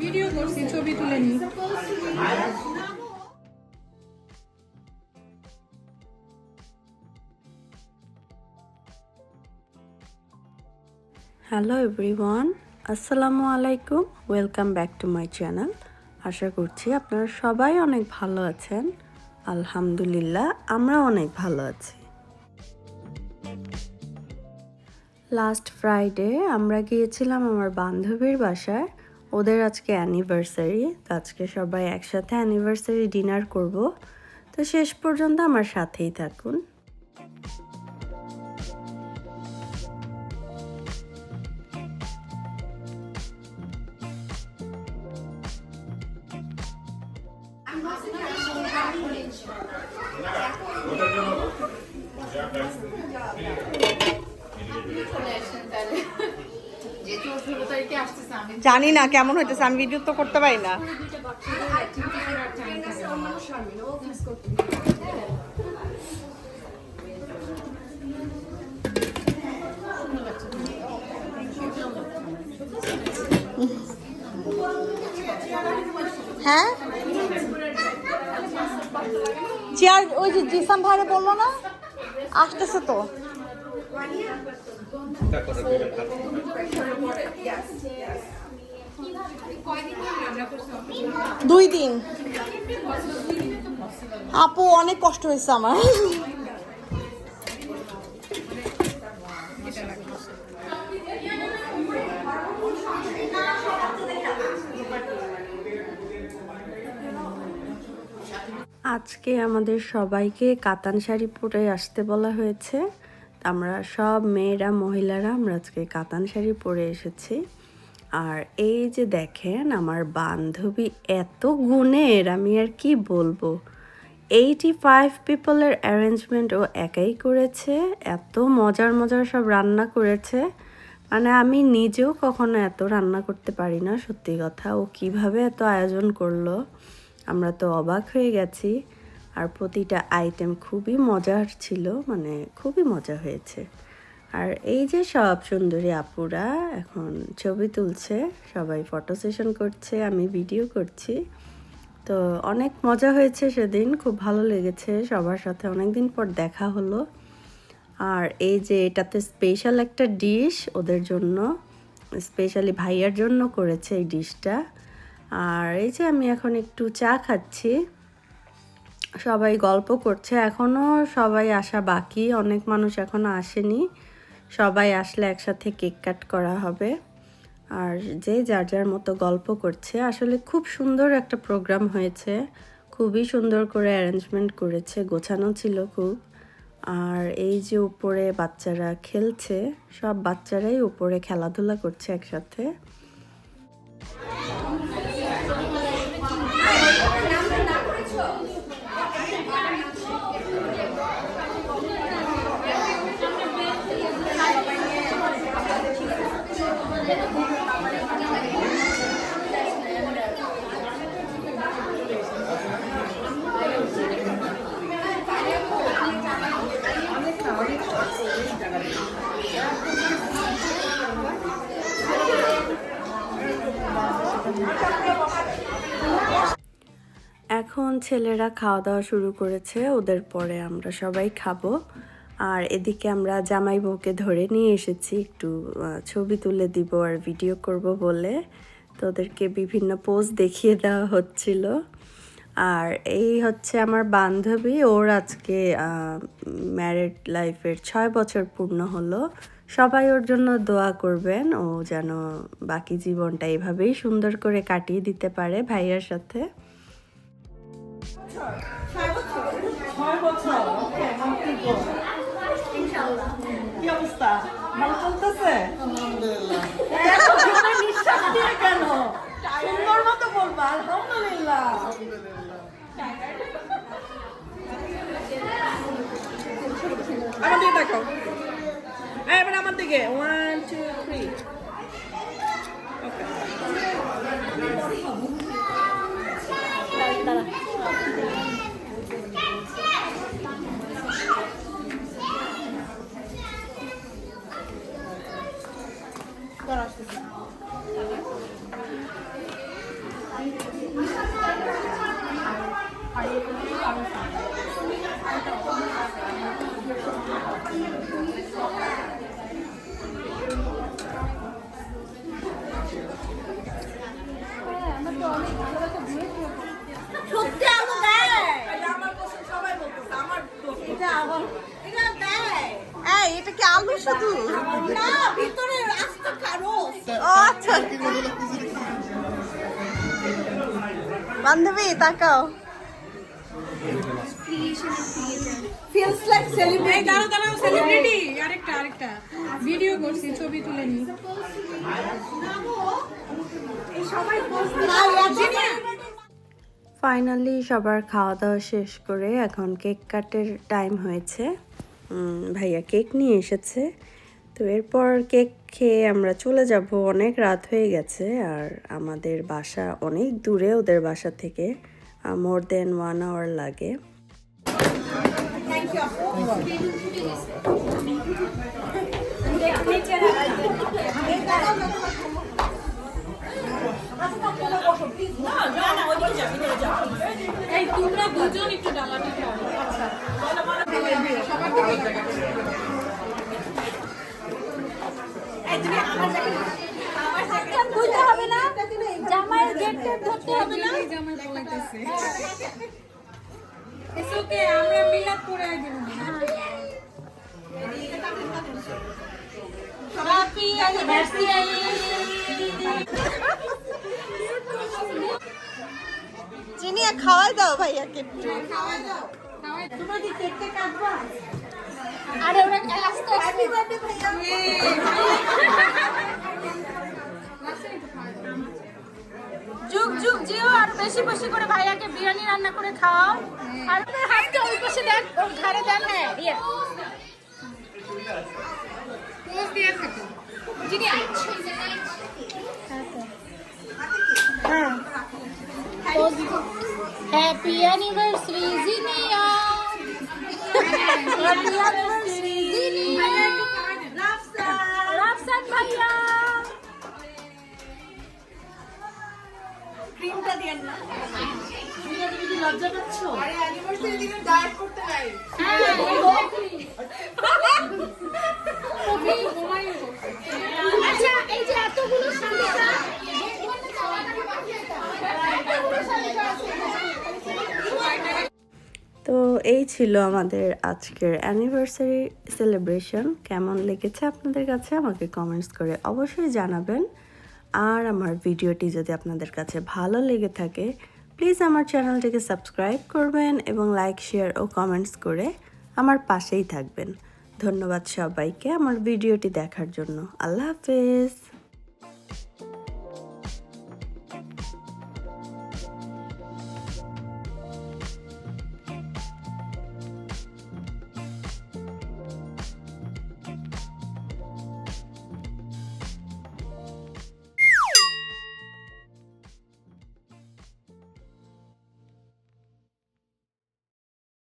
Video করছি, ছবি তুলে নি হ্যালো এভরিওয়ান আসসালামু আলাইকুম welcome back to my channel আশা করছি আপনারা সবাই অনেক ভালো আছেন। আলহামদুলিল্লাহ আমরা অনেক ভালো আছি। লাস্ট ফ্রাইডে আমরা গিয়েছিলাম আমার বান্ধবীর বাসায়। ওদের আজকে অ্যানিভার্সারি তো আজকে সবাই একসাথে অ্যানিভার্সারি ডিনার করব। তো শেষ পর্যন্ত আমার সাথেই থাকুন। জানি না কেমন হইতেছে? আমি ভিডিও তো করতে পারি না। হ্যাঁ? চেয়ার ওই যে জিসাম ভাইরে বলল না? আসতেছে তো। দুই দিন। আপু, অনেক কষ্ট হয়েছে আমার। আজকে আমাদের সবাইকে কাতান শাড়ি পরে আসতে বলা হয়েছে। আমরা সব মেয়েরা, মহিলারা আমরা আজকে কাতান শাড়ি পরে এসেছি। আর এই যে দেখেন আমার বান্ধবী এত গুণের, আমি আর কি বলব? এইটি ফাইভ পিপলের অ্যারেঞ্জমেন্ট ও একাই করেছে, এত মজার মজার সব রান্না করেছে। মানে আমি নিজেও কখনো এত রান্না করতে পারি না, সত্যি কথা। ও কীভাবে এত আয়োজন করল? আমরা তো অবাক হয়ে গেছি। আর প্রতিটা আইটেম খুবই মজার ছিল মানে খুবই মজা হয়েছে। আর এই যে সব সুন্দরী আপুরা এখন ছবি তুলছে, সবাই ফটো সেশন করছে, আমি ভিডিও করছি। তো অনেক মজা হয়েছে সেদিন, খুব ভালো লেগেছে, সবার সাথে অনেক দিন পর দেখা হলো। আর এই যে এটাতে স্পেশাল একটা ডিশ ওদের জন্য স্পেশালি ভাইয়ার জন্য করেছে এই ডিশটা আর এই যে আমি এখন একটু চা খাচ্ছি। সবাই গল্প করছে। এখনও সবাই আসা বাকি। অনেক মানুষ এখনও আসেনি। সবাই আসলে একসাথে কেক কাট করা হবে। আর যে যার যার মতো গল্প করছে। আসলে খুব সুন্দর একটা প্রোগ্রাম হয়েছে। খুবই সুন্দর করে অ্যারেঞ্জমেন্ট করেছে। গোছানো ছিল খুব। আর এই যে উপরে বাচ্চারা খেলছে, সব বাচ্চারাই উপরে খেলাধুলা করছে একসাথে। ছেলেরা খাওয়া দাওয়া শুরু করেছে, ওদের পরে আমরা সবাই খাব। আর এদিকে আমরা জামাই বউকে ধরে নিয়ে এসেছি, একটু ছবি তুলে দিব আর ভিডিও করব বলে। তো ওদেরকে বিভিন্ন পোজ দেখিয়ে দেওয়া হচ্ছিল। আর এই হচ্ছে আমার বান্ধবী, ওর আজকে ম্যারিড লাইফের ছয় বছর পূর্ণ হলো। সবাই ওর জন্য দোয়া করবেন, ও যেন বাকি জীবনটা এইভাবেই সুন্দর করে কাটিয়ে দিতে পারে ভাইয়ার সাথে। কি অবস্থা ভালো চলতেছে নিঃশ্বাস দিয়ে কেন সুন্দর মতো বলবা আলহামদুলিল্লাহ আমার দিকে এই, এবার আমার দিকে ওয়ান টু থ্রি 따라하시겠습니다. আলু শুধু না ভিতরে রাস্তা কারও আচ্ছা বান্ধবী তাকাও। ফিলস লাইক সেলিব্রিটি দাঁড়াও দাঁড়াও সেলিব্রিটি আরেকটা আরেকটা। ভিডিও করছি ছবি তুলে নি ফাইনালি সবার খাওয়া দাওয়া শেষ করে এখন কেক কাটের টাইম হয়েছে। ভাইয়া কেক নিয়ে এসেছে। তো এরপর কেক খেয়ে আমরা চলে যাব। অনেক রাত হয়ে গেছে আর আমাদের বাসা অনেক দূরে ওদের বাসা থেকে মোর দেন ওয়ান আওয়ার লাগে। এই তোমরা দুজন একটু ডালাটা খাও বুঝতে হবে না জামাইয়ের গেট টেট ধরতে হবে না এই জামাই okay, আমরা মিলাদ করে দিব হ্যাপি চিনিয়া খাওয়াই দাও ভাইয়াকে একটু। তোমরা কি কেকটা কাটবা? আরে ওরা আস্তে হ্যাপি বার্থডে ভাইয়া যুগ যুগ জিও আর বেশি বেশি করে ভাইয়াকে বিরিয়ানি রান্না করে খাওয়াও। আর ওদের হাতটা ওই পাশে দেন ওর ঘাড়ে দেন হ্যাঁ ইয়ে। Happy anniversary Zinia. Happy anniversary Zinia. ক্রিমটা দিয়েন না। লজ্জা পাচ্ছ? আরে অ্যানিভার্সারি দিনে ডায়েট করতে নাই। আচ্ছা এই যে এতগুলো সামোসা তো এই ছিল আমাদের আজকের অ্যানিভার্সারি সেলিব্রেশন কেমন লেগেছে আপনাদের কাছে? আমাকে কমেন্টস করে অবশ্যই জানাবেন। আর আমার ভিডিওটি যদি আপনাদের কাছে ভালো লেগে থাকে প্লিজ আমার চ্যানেলটিকে সাবস্ক্রাইব করবেন এবং লাইক শেয়ার ও কমেন্টস করে আমার পাশেই থাকবেন। ধন্যবাদ সবাইকে আমার ভিডিওটি দেখার জন্য। আল্লাহ হাফেজ।